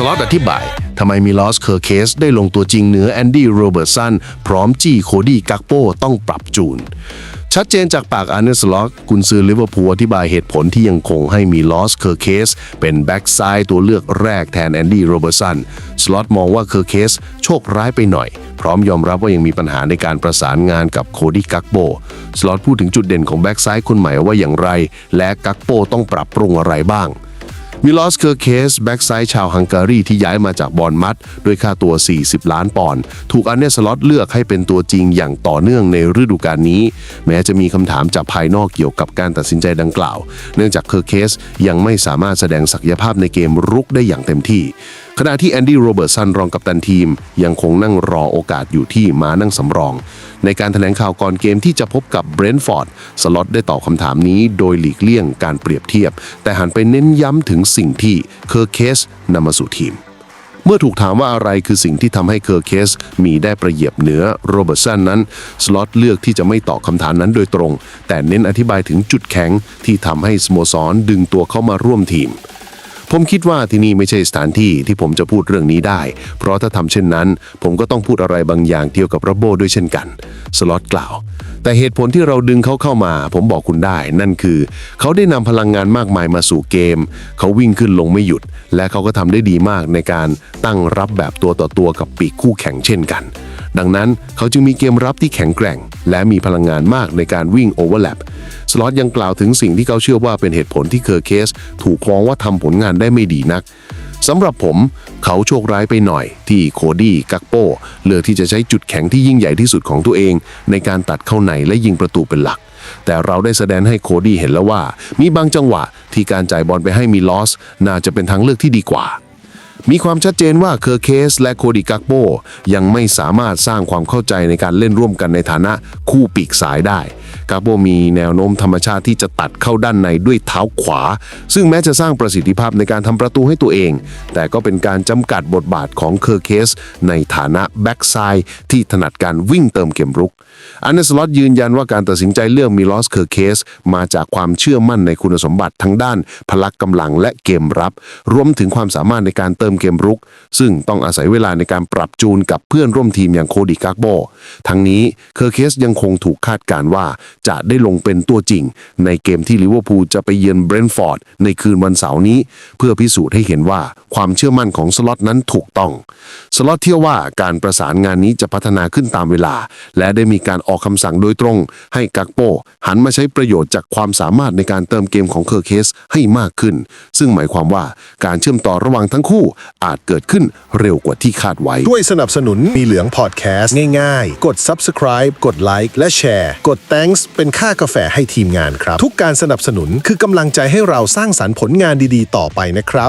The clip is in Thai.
สล็อตอธิบายทำไมมิลอสเคอร์เคสได้ลงตัวจริงเหนือแอนดี้โรเบิร์ตสันพร้อมจี้โคดี้กักโปต้องปรับจูน ชัดเจนจากปากอาร์เนสล็อกกุนซือลิเวอร์พูลอธิบายเหตุผลที่ยังคงให้มีลอสเคอร์เคสเป็นแบ็กซ้ายตัวเลือกแรกแทนแอนดี้โรเบิร์ตสันสล็อตมองว่าเคอร์เคสโชคร้ายไปหน่อย พร้อมยอมรับว่ายังมีปัญหาในการประสานงานกับโคดี้กักโปสล็อตพูดถึงจุดเด่นของแบ็กซ้ายคนใหม่ว่าอย่างไร และกักโปต้องปรับปรุงอะไรบ้าง มิลอสเคอร์เคสแบ็กไซด์ชาวฮังการีที่ย้ายมาจากบอลมัดด้วยค่าตัว 40 ล้านปอนด์ถูกอันเนสล็อตเลือกให้เป็นตัวจริงอย่างต่อเนื่องในฤดูกาลนี้ แม้จะมีคำถามจากภายนอกเกี่ยวกับการตัดสินใจดังกล่าว เนื่องจากเคอร์เคสยังไม่สามารถแสดงศักยภาพในเกมรุกได้อย่างเต็มที่ ขณะที่แอนดี้โรเบิร์ตสันรองกัปตันทีม ยังคงนั่งรอโอกาสอยู่ที่มานั่งสำรอง ในการแถลงข่าวก่อนเกมที่จะพบกับเบรนท์ฟอร์ดสล็อตได้ตอบคำถามนี้โดยหลีกเลี่ยงการเปรียบเทียบ แต่หันไปเน้นย้ำถึงสิ่งที่เคอร์เคสนำมาสู่ทีมเมื่อถูกถามว่าอะไรคือสิ่งที่ทำให้เคอร์เคสมีได้ประเหยียบเหนือโรเบิร์ตสันนั้น สล็อตเลือกที่จะไม่ตอบคำถามนั้นโดยตรง แต่เน้นอธิบายถึงจุดแข็งที่ทำให้สโมสรดึงตัวเข้ามาร่วมทีม ผมคิดว่าที่นี่ไม่ใช่สถานที่ที่ผมจะพูดเรื่องนี้ได้ เพราะถ้าทำเช่นนั้น ผมก็ต้องพูดอะไรบางอย่างเกี่ยวกับระโบด้วยเช่นกัน สล็อตกล่าว แต่เหตุผลที่เราดึงเขาเข้ามา ผมบอกคุณได้ นั่นคือ เขาได้นำพลังงานมากมายมาสู่เกม เขาวิ่งขึ้นลงไม่หยุด และเขาก็ทำได้ดีมากในการตั้งรับแบบตัวต่อตัวกับปีกคู่แข่งเช่นกันดังนั้นเขาจึงมีเกมรับที่แข็งแกร่ง และมีพลังงานมากในการวิ่งโอเวอร์แลปสล็อตยังกล่าวถึงสิ่งที่เขาเชื่อว่าเป็นเหตุผลที่เคอร์เคส ถูกมองว่าทำผลงานได้ไม่ดีนักสำหรับผมเขาโชคร้ายไปหน่อย ที่โคดี้กักโปเลือกที่จะใช้จุดแข็งที่ยิ่งใหญ่ที่สุดของตัวเอง ในการตัดเข้าในและยิงประตูเป็นหลัก แต่เราได้แสดงให้โคดี้เห็นแล้วว่า มีบางจังหวะที่การจ่ายบอลไปให้มีลอส น่าจะเป็นทางเลือกที่ดีกว่า มีความชัดเจนว่าเคอร์เคสและโคดิกักโปยังไม่สามารถสร้างความเข้าใจในการเล่นร่วมกันในฐานะคู่ปีกสายได้กาโปมีแนวโน้มธรรมชาติที่จะตัดเข้าด้านในด้วยเท้าขวา ซึ่งแม้จะสร้างประสิทธิภาพในการทำประตูให้ตัวเอง แต่ก็เป็นการจำกัดบทบาทของเคอร์เคส ในฐานะแบ็กไซด์ที่ถนัดการวิ่งเติมเกมรุกอันเนสลอตยืนยันว่าการตัดสินใจเลือกมิลอสเคอร์เคส มาจากความเชื่อมั่นในคุณสมบัติทั้งด้าน พลักกำลังและเกมรับ รวมถึงความสามารถในการเติมเกมรุก ซึ่งต้องอาศัยเวลาในการปรับจูนกับเพื่อนร่วมทีมอย่างโคดิกากโบ ทั้งนี้เคอร์เคสยังคงถูกคาดการณ์ว่าจะได้ลงเป็นตัวจริง ในเกมที่ลิเวอร์พูลจะไปเยือนเบรนท์ฟอร์ดในคืนวันเสาร์นี้ เพื่อพิสูจน์ให้เห็นว่าความเชื่อมั่นของสล็อตนั้นถูกต้อง สล็อตเชื่อว่าการประสานงานนี้จะพัฒนาขึ้นตามเวลา และได้มีการออกคำสั่งโดยตรง ให้กักโป หันมาใช้ประโยชน์จากความสามารถในการเติมเกมของเคอร์เคสให้มากขึ้น ซึ่งหมายความว่าการเชื่อมต่อระหว่างทั้งคู่อาจเกิดขึ้นเร็วกว่าที่คาดไว้ ด้วยสนับสนุนมีเหลืองพอดแคสต์ง่ายๆ กด subscribe กดไลค์และแชร์ กด thanks เป็นค่ากาแฟให้ทีมงานครับ ทุกการสนับสนุนคือกำลังใจให้เราสร้างสรรค์ผลงานดีๆ ต่อไปนะครับ